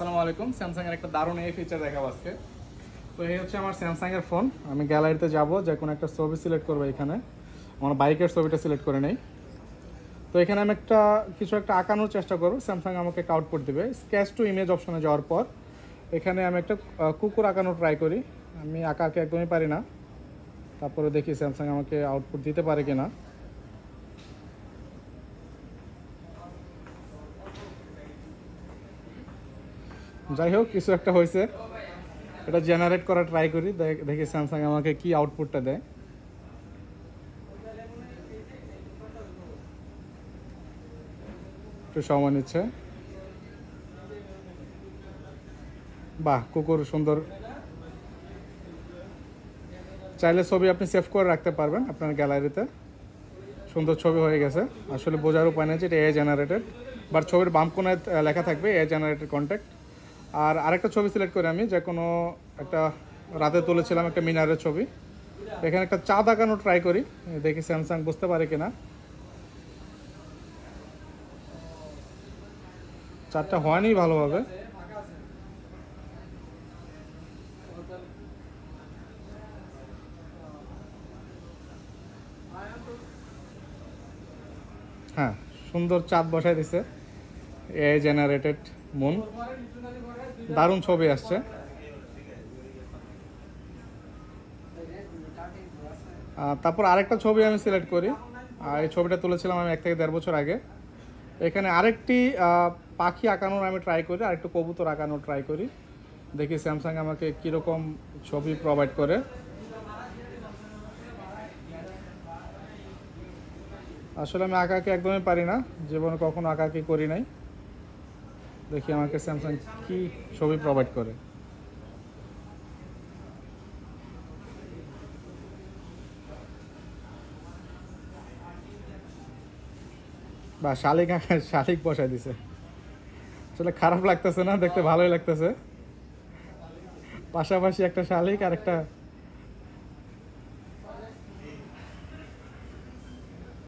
আসসালামু আলাইকুম। স্যামসাং এর একটা দারুণ এই ফিচার দেখাবো আজকে। তো এই হচ্ছে আমার স্যামসাং এর ফোন আমি গ্যালারিতে যাব, যে কোনো একটা ছবি সিলেক্ট করব এখানে। আমার বাইকের ছবিটা সিলেক্ট করে নেই। তো এখানে আমি একটা, কিছু একটা আঁকানোর চেষ্টা করব। স্যামসাং আমাকে একটা আউটপুট দেবে। স্ক্যাচ টু ইমেজ অপশনে যাওয়ার পর, এখানে আমি একটা কুকুর আঁকানো ট্রাই করি। আমি আঁকাকে একদমই পারি না। তারপরে দেখি স্যামসাং আমাকে আউটপুট দিতে পারে কিনা। যাই হোক কিছু একটা হয়েছে। এটা জেনারেট করা ট্রাই করি দেখ- স্যামসাং আমাকে কি আউটপুটটা দেয়। একটু সময় নিচ্ছে। বাহ, কুকুর সুন্দর। চাইলে ছবি আপনি সেভ করে রাখতে পারবেন আপনার গ্যালারিতে সুন্দর ছবি হয়ে গেছে। আসলে বোঝার উপায় নেই যে এটা এ জেনারেটেড বাট ছবির বাম কোনায় লেখা থাকবে এ জেনারেটেড কন্ট্যাক্ট আর আরেকটা ছবি সিলেক্ট করি আমি, যে কোনো একটা রাতে তুলেছিলাম একটা মিনারের ছবি। এখানে একটা চাঁদ আঁকানো ট্রাই করি, দেখি স্যামসাং বুঝতে পারে কিনা। চারটা হয়নি ভালোভাবে। হ্যাঁ সুন্দর চাঁদ বসায় দিছে এ জেনারেটেড মুন। দারুণ ছবি আসছে। তারপর আরেকটা ছবি আমি সিলেক্ট করি। আর এই ছবিটা তুলেছিলাম আমি এক থেকে দেড় বছর আগে। এখানে আরেকটি পাখি আঁকানোর আমি ট্রাই করি, আরেকটু কবুতর আঁকানোর ট্রাই করি। দেখি স্যামসাং আমাকে কীরকম ছবি প্রোভাইড করে। আসলে আমি আঁকাকে একদমই পারি না। জীবনে কখনো আঁকাকি করি নাই। দেখি আমাকে স্যামসাং কি ছবি প্রোভাইড করে। বা শালিক শালিক বসাই দিছে। আসলে খারাপ লাগতেছে না, দেখতে ভালোই লাগতেছে। পাশাপাশি একটা শালিক আর একটা